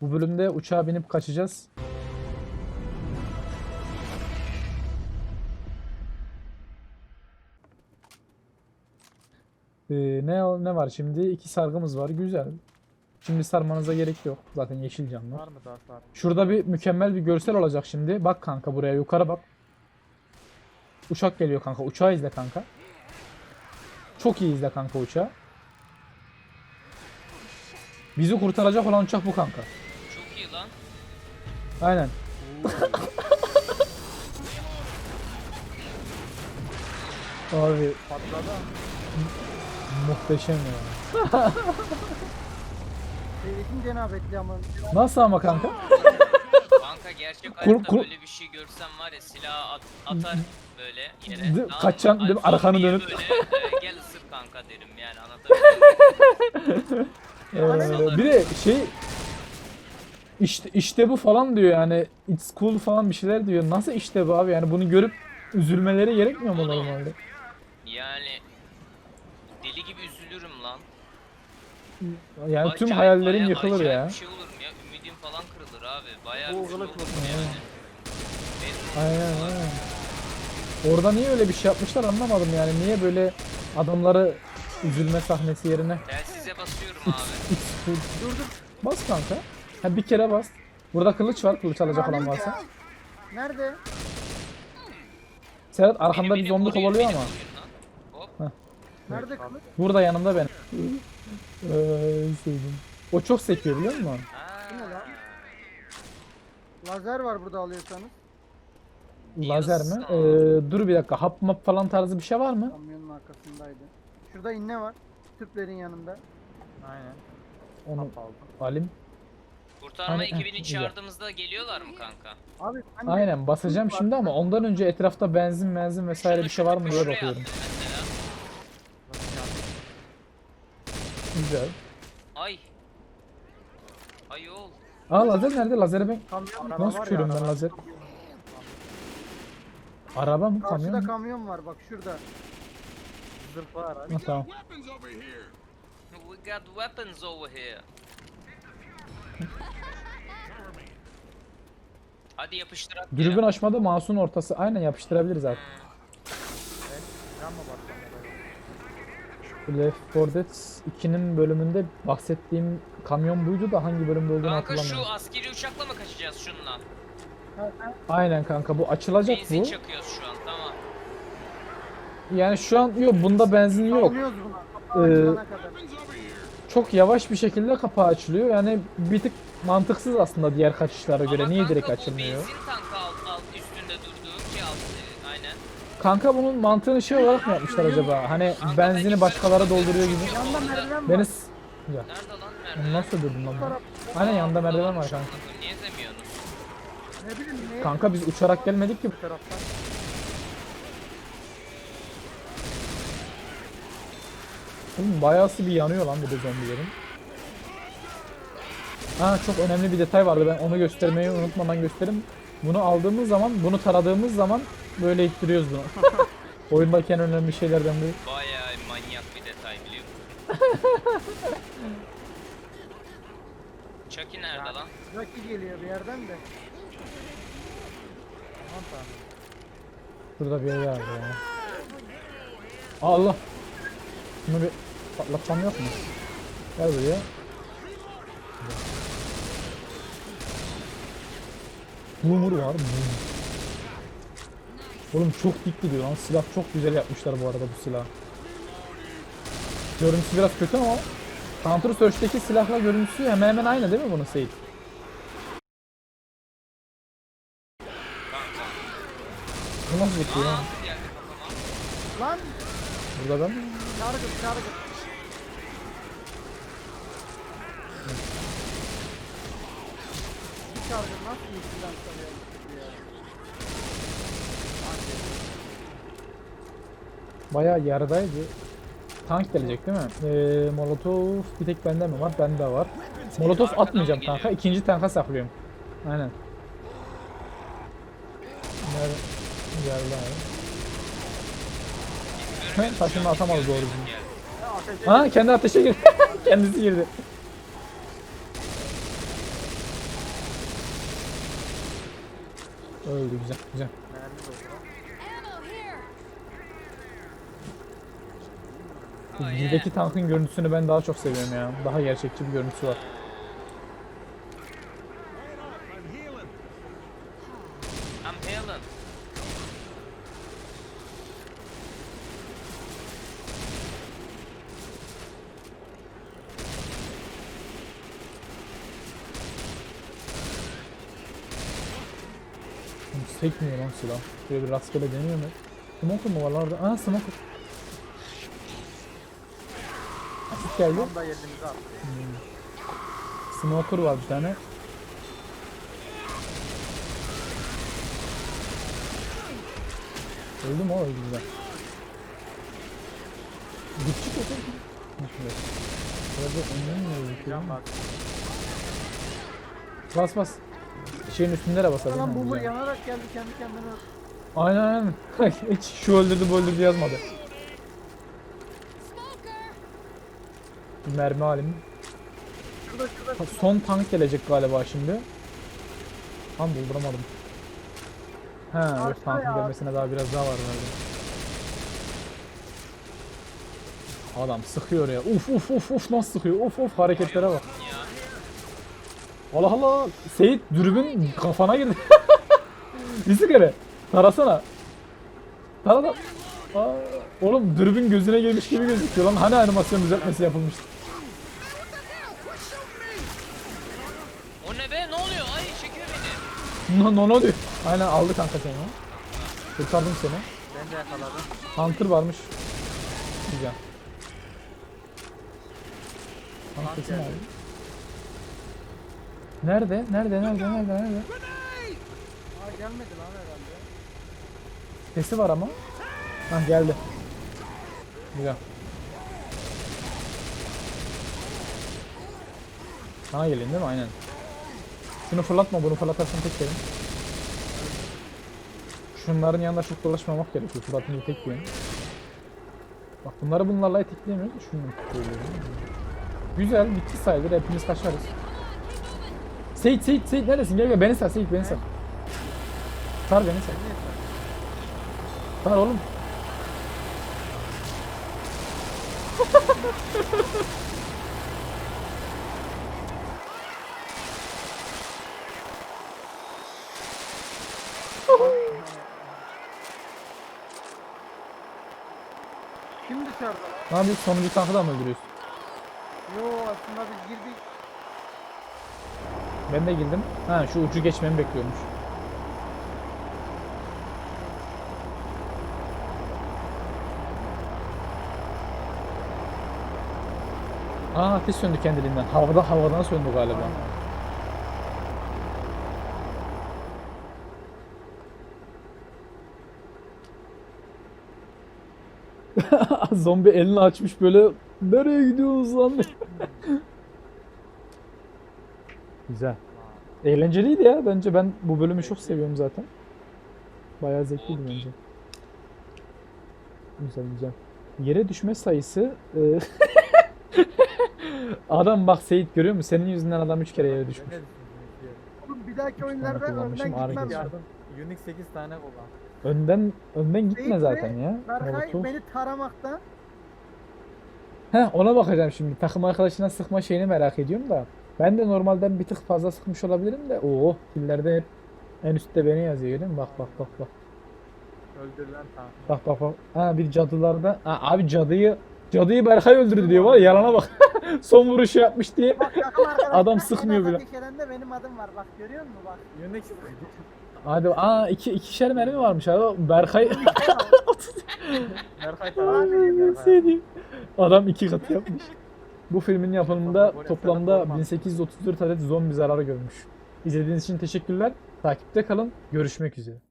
Bu bölümde uçağa binip kaçacağız. Ee, ne ne var şimdi? İki sargımız var. Güzel. Şimdi sarmanıza gerek yok. Zaten yeşil camlar. Var mı daha sar? Şurada bir mükemmel bir görsel olacak şimdi. Bak kanka buraya yukarı bak. Uçak geliyor kanka. Uçağı izle kanka. Çok iyi izle kanka uçağı. Bizi kurtaracak olan uçak bu kanka. Aynen. Abi Patladı. muhteşem ya. Seyretin cenabetli ama. Nasıl ama kanka? Kanka gerçek hayatta kur- böyle bir şey görsem var ya silahı at, atar böyle yere. Değil- Tamam mı? kaçacaksın, değil mi? Ay, Arkanı zombiye dönüp. Böyle, e, gel ısır kanka derim yani anlatabiliyor muyum? Ee, bir de şey işte işte bu falan diyor yani it's cool falan bir şeyler diyor. Nasıl işte bu abi yani bunu görüp üzülmeleri gerekmiyor mu normalde? Yani deli gibi üzülürüm lan. Yani tüm Acayip, hayallerin bayağı yıkılır acayip ya. Bir şey olurum ya ümidim falan kırılır abi. Bayağı Bu bir şey olur mı? yani. Aynen aynen. Orada niye öyle bir şey yapmışlar anlamadım yani. Niye böyle adamları üzülme sahnesi yerine telsize basıyorum abi. Dur dur. Bas kanka. Ha bir kere bas. Burada kılıç var. Kılıç alacak olan varsa. Nerede? Serhat arkanda bir zombi kovalıyor ama. Nerede kılıç? Burada yanımda ben. Eee sevdim. O çok sekiyor biliyor musun? Bu ne lan? Lazer var burada alıyorsanız. Lazer mi? Eee, dur bir dakika. Hap map falan tarzı bir şey var mı? Kamyonun arkasındaydı. Şurada inne var. Tüplerin yanında. Aynen. Onu Hap aldım. alayım. Kurtarma Aynen, ekibini güzel. çağırdığımızda geliyorlar mı kanka? Abi de- Aynen basacağım şimdi ama ondan önce etrafta benzin benzin vesaire bir şey var mı diye bakıyorum. Güzel. Ay. Ay oğul. Aa lazer nerede? Lazeri ben Kamyon Araba nasıl var ya, ben araba. lazer? Araba mı kamyon Karşıda mu? kamyon var bak şurada. Zırhlı araç. Ha, tamam. We got weapons over here. Hadi yapıştırak. ya. Dürbün açmada mouse'un ortası. Aynen yapıştırabiliriz abi. Başlamadı? Left 4 Dead 2'nin bölümünde bahsettiğim kamyon buydu da hangi bölümde olduğunu Kanka şu hatırlamıyorum. askeri uçakla mı kaçacağız şununla? Aynen kanka bu açılacak Benzin bu. çakıyoruz şu an tamam. Yani şu an yok bunda benzin yok. Ee. Çok yavaş bir şekilde kapağı açılıyor. Yani bir tık mantıksız aslında diğer kaçışlara göre. Ama Niye kanka direkt bu açılmıyor? benzin tankı alt, alt üstünde durduğu ki alt e, aynen. Kanka bunun mantığını şey olarak mı yapmışlar acaba? Hani Kanka benzini ben başkaları yukarı dolduruyor gibi. orada- merdiven Beni var. s- ya, Nerede lan merdiven? nasıl öldürdüm lan ben? Aynen yanında merdiven var kanka. Niye izlemiyorsunuz? Ne bileyim neye? Kanka biz uçarak gelmedik ki. Bu taraftan. Oğlum bayağısı bir yanıyor lan bir de zombilerin. Ha çok önemli bir detay vardı ben onu göstermeyi unutmadan göstereyim. Bunu aldığımız zaman, bunu taradığımız zaman böyle ittiriyoruz bunu. Oyundayken önemli şeylerden biri. Bayağı manyak bir detay biliyor musun? Chucky nerede lan? Rocky geliyor bir yerden de. Aman tanrım. Şurada bir yer var ya. Allah! Bunu bir patlatsam yok mu? Gel buraya. Boomer var. Boomer. Oğlum çok dik gidiyor lan. Silah çok güzel yapmışlar bu arada bu silah. Görüntüsü biraz kötü ama Counter Search'teki silahla görüntüsü hemen hemen aynı değil mi bunun Seyit? Bu nasıl bitiyor lan? kafama. Lan Burada ben çargı çargı. Bir çargı nasıl ya? Bayağı yarıdaydı. Tank gelecek değil mi? Ee, Molotov bir tek bende mi var? Bende var. Molotov atmayacağım tanka. ikinci tanka saklıyorum. Aynen. Nerede? Geldi abi. Taşını atamadı doğru Ha kendi ateşe girdi. Kendisi girdi. Öldü güzel güzel. Bizdeki tankın görüntüsünü ben daha çok seviyorum ya. Daha gerçekçi bir görüntüsü var. Sekmiyor lan silah. Böyle bir rastgele deniyor mu? Smoker mu var lan orada? Aa smoker. Asit geldi. Tam da yerimize attı. Smoker var bir tane. Öldü mü o? Öldü güzel. Gitçik yok. Burada önden mi öldü? Bas bas. Şeyin üstünde de basalım. Lan bu bu yanarak geldi kendi kendine. Aynen aynen. Hiç şu öldürdü bu öldürdü yazmadı. Mermi alayım. Şurada Son tank gelecek galiba şimdi. Tam dolduramadım. Ha, yok tankın gelmesine daha biraz daha var galiba. Adam sıkıyor ya. Uf uf uf uf nasıl sıkıyor? Uf uf hareketlere bak. Allah Allah. Seyit dürbün kafana girdi. Bir sigara. Tarasana. Tara da. Aa, oğlum dürbün gözüne girmiş gibi gözüküyor lan. Hani animasyon düzeltmesi yapılmıştı. O ne be? Ne oluyor? Ay çekiyor beni. No no no diyor. Aynen aldı kanka seni. Kurtardım seni. Ben de yakaladım. Hunter varmış. Güzel. Geldi. Nerede? Nerede? Nerede? Nerede? Nerede? Aa gelmedi lan herhalde. Sesi var ama. Hah geldi. Güzel. Sana gelin değil mi? Aynen. Şunu fırlatma, bunu fırlatarsan tek yerim. Şunların yanında çok dolaşmamak gerekiyor. Fırlatınca tek yiyorum. Bak bunları bunlarla itekleyemiyoruz. Şunu. Güzel, bitti sayılır. Hepimiz kaçarız. Seyit, Seyit, Seyit neredesin? Gel gel, beni sar, Seyit beni sar. Sar beni sar. Sar oğlum. Kim dışarıda lan? Ne yapıyorsun? Sonuncu tankı da mı öldürüyorsun? Yo aslında biz girdik. Ben de girdim. Ha şu ucu geçmemi bekliyormuş. Aa ateş söndü kendiliğinden. Havada havadan söndü galiba. Zombi elini açmış böyle nereye gidiyorsunuz lan? Güzel. Eğlenceliydi ya bence ben bu bölümü çok seviyorum zaten. Bayağı zevkliydi bence. Güzel güzel. Yere düşme sayısı e, Adam bak Seyit görüyor musun? Senin yüzünden adam 3 kere yere düşmüş. Oğlum bir dahaki oyunlarda kullanmışım, önden ağrı gitmem. kesici. Yardım. Unique 8 tane kullan. Önden önden gitme Seyit zaten ya. Berkay Molotov. beni taramaktan. Heh ona bakacağım şimdi. Takım arkadaşına sıkma şeyini merak ediyorum da. Ben de normalden bir tık fazla sıkmış olabilirim de. Oo killerde hep en üstte beni yazıyor görüyor musun? Bak bak bak bak. Öldürülen tank. Bak bak bak. Ha bir cadılarda. Ha, abi cadıyı Cadıyı Berkay öldürdü diyor var ya yalana bak. Son vuruşu yapmış diye. Bak arkadaşlar. Adam sıkmıyor bile. de benim adım var. Bak görüyor musun bak. Unique Hadi aa iki ikişer mermi varmış abi. Berkay Berkay. Sevdiğim. Adam iki katı yapmış. Bu filmin yapımında toplamda oraya 1834 adet zombi zararı görmüş. İzlediğiniz için teşekkürler. Takipte kalın. Görüşmek üzere.